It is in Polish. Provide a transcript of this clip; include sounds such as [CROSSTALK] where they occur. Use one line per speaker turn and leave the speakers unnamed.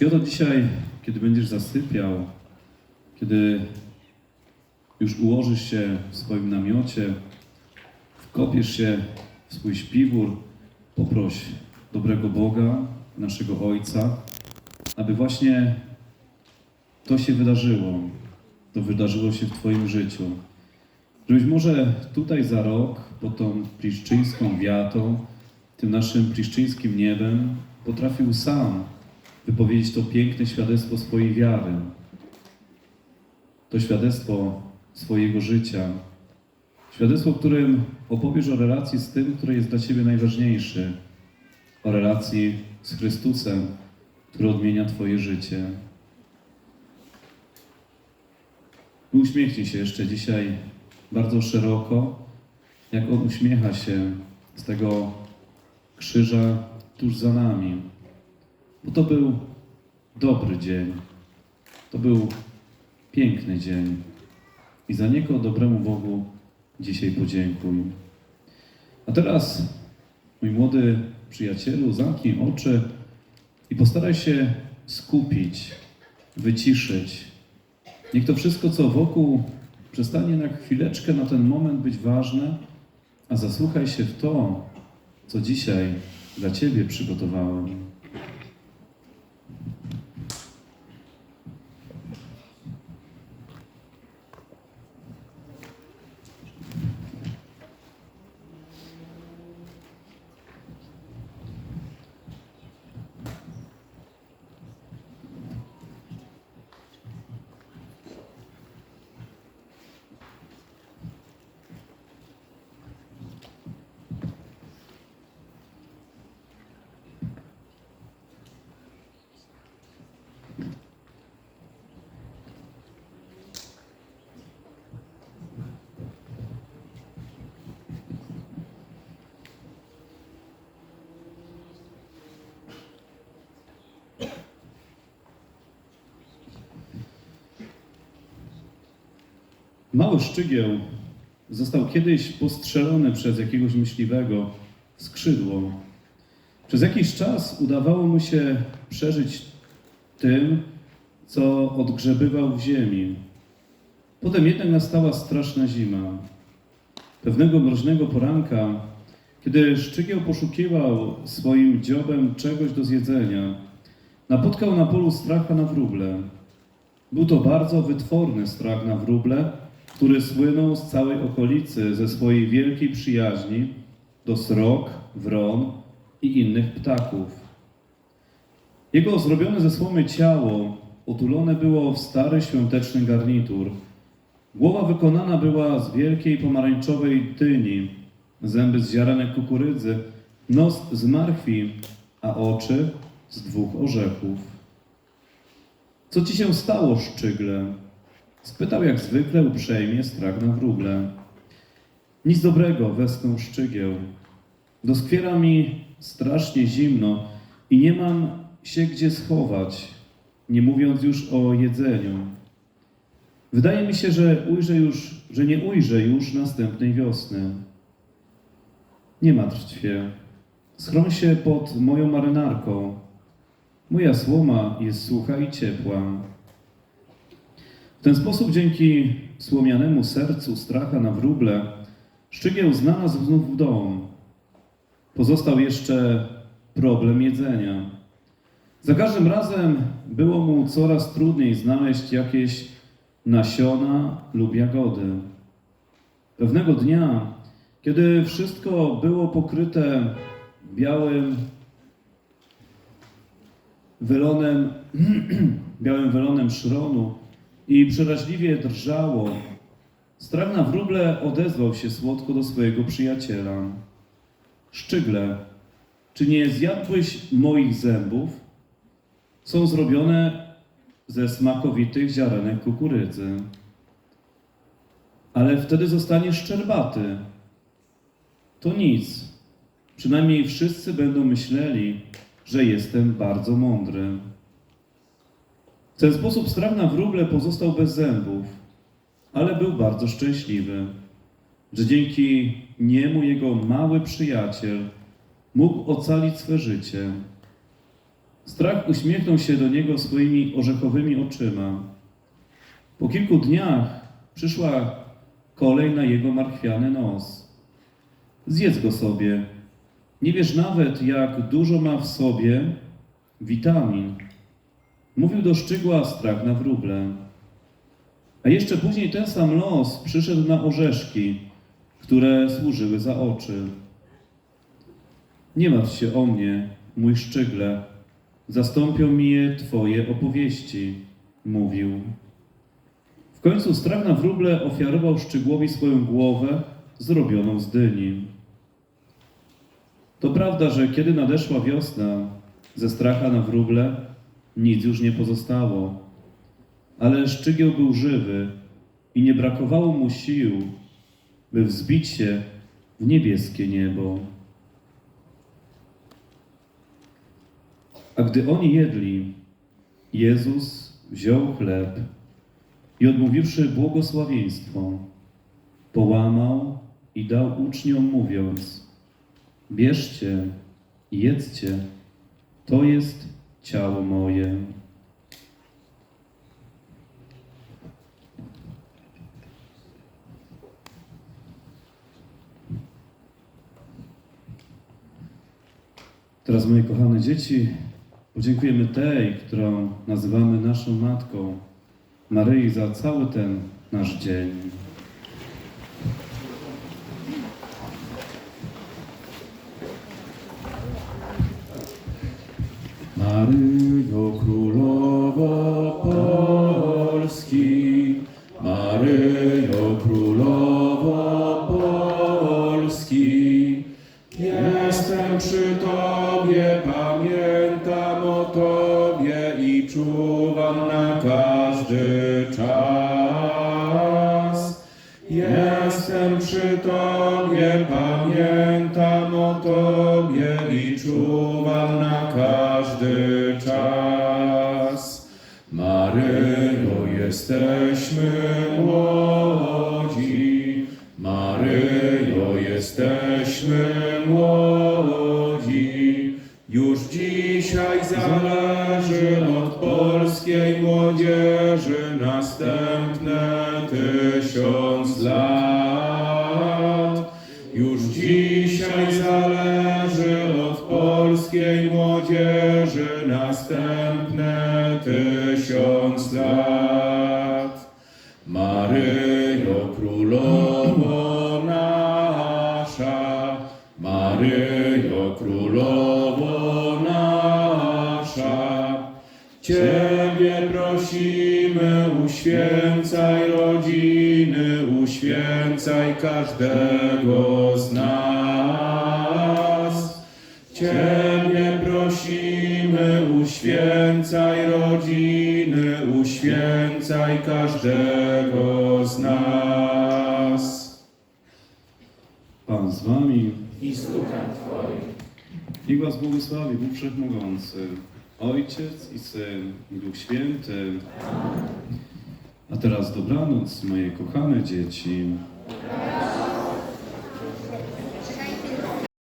I oto dzisiaj, kiedy będziesz zasypiał, kiedy już ułożysz się w swoim namiocie, wkopiesz się w swój śpiwór, poproś dobrego Boga, naszego Ojca, aby właśnie to się wydarzyło. To wydarzyło się w Twoim życiu. Żebyś może tutaj za rok, pod tą pliszczyńską wiatą, tym naszym pliszczyńskim niebem, potrafił sam wypowiedzieć to piękne świadectwo swojej wiary. To świadectwo swojego życia. Świadectwo, w którym opowiesz o relacji z tym, który jest dla Ciebie najważniejszy. O relacji z Chrystusem, który odmienia Twoje życie. I Uśmiechnij się jeszcze dzisiaj bardzo szeroko, jak On uśmiecha się z tego krzyża tuż za nami. Bo to był dobry dzień. To był piękny dzień. I za niego dobremu Bogu dzisiaj podziękuj. A teraz, mój młody przyjacielu, zamknij oczy i postaraj się skupić, wyciszyć. Niech to wszystko, co wokół, przestanie na chwileczkę, na ten moment być ważne, a zasłuchaj się w to, co dzisiaj dla Ciebie przygotowałem. Mały szczygieł został kiedyś postrzelony przez jakiegoś myśliwego w skrzydło. Przez jakiś czas udawało mu się przeżyć tym, co odgrzebywał w ziemi. Potem jednak nastała straszna zima. Pewnego mroźnego poranka, kiedy szczygieł poszukiwał swoim dziobem czegoś do zjedzenia, napotkał na polu stracha na wróble. Był to bardzo wytworny strach na wróble, który słynął z całej okolicy ze swojej wielkiej przyjaźni do srok, wron i innych ptaków. Jego zrobione ze słomy ciało otulone było w stary świąteczny garnitur. Głowa wykonana była z wielkiej pomarańczowej dyni, zęby z ziarenek kukurydzy, nos z marchwi, a oczy z dwóch orzechów. Co ci się stało, szczygle? Spytał jak zwykle uprzejmie strach na wróble. Nic dobrego, westchnął szczygieł. Doskwiera mi strasznie zimno i nie mam się gdzie schować, nie mówiąc już o jedzeniu. Wydaje mi się, że ujrzę już, że nie ujrzę już następnej wiosny. Nie martw się. Schroń się pod moją marynarką. Moja słoma jest sucha i ciepła. W ten sposób, dzięki słomianemu sercu stracha na wróble, Szczygieł znalazł znów dom. Pozostał jeszcze problem jedzenia. Za każdym razem było mu coraz trudniej znaleźć jakieś nasiona lub jagody. Pewnego dnia, kiedy wszystko było pokryte białym welonem, [CLEARS THROAT] białym welonem szronu i przeraźliwie drżało, strach na wróble odezwał się słodko do swojego przyjaciela. Szczygle, czy nie zjadłeś moich zębów? Są zrobione ze smakowitych ziarenek kukurydzy. Ale wtedy zostaniesz szczerbaty. To nic. Przynajmniej wszyscy będą myśleli, że jestem bardzo mądry. W ten sposób strach na wróble pozostał bez zębów, ale był bardzo szczęśliwy, że dzięki niemu jego mały przyjaciel mógł ocalić swe życie. Strach uśmiechnął się do niego swoimi orzechowymi oczyma. Po kilku dniach przyszła kolej na jego marchwiany nos. Zjedz go sobie. Nie wiesz nawet, jak dużo ma w sobie witamin. Mówił do szczygła strach na wróble. A jeszcze później ten sam los przyszedł na orzeszki, które służyły za oczy. Nie martw się o mnie, mój szczygle, zastąpią mi je Twoje opowieści, mówił. W końcu strach na wróble ofiarował szczygłowi swoją głowę zrobioną z dyni. To prawda, że kiedy nadeszła wiosna, ze stracha na wróble nic już nie pozostało. Ale szczygieł był żywy i nie brakowało mu sił, by wzbić się w niebieskie niebo. A gdy oni jedli, Jezus wziął chleb i odmówiwszy błogosławieństwo, połamał i dał uczniom, mówiąc: Bierzcie i jedzcie, to jest ciało moje. Teraz, moje kochane dzieci, podziękujemy tej, którą nazywamy naszą Matką, Maryi, za cały ten nasz dzień.
Maryjo Królowo Polski, Maryjo Królowo Polski, jestem przy Tobie, pamiętam o Tobie i czuwam na każdy czas. Jestem przy Tobie, jesteśmy młodzi, Maryjo, jesteśmy młodzi. Już dzisiaj zależy od polskiej młodzieży następne tysiąc lat. Uświęcaj rodziny, uświęcaj każdego z nas. Ciebie prosimy, uświęcaj rodziny, uświęcaj każdego z nas.
Pan z wami
i z duchem Twoim.
i was błogosławi Bóg Wszechmogący, Ojciec i Syn i Duch Święty. A teraz dobranoc, moje kochane dzieci.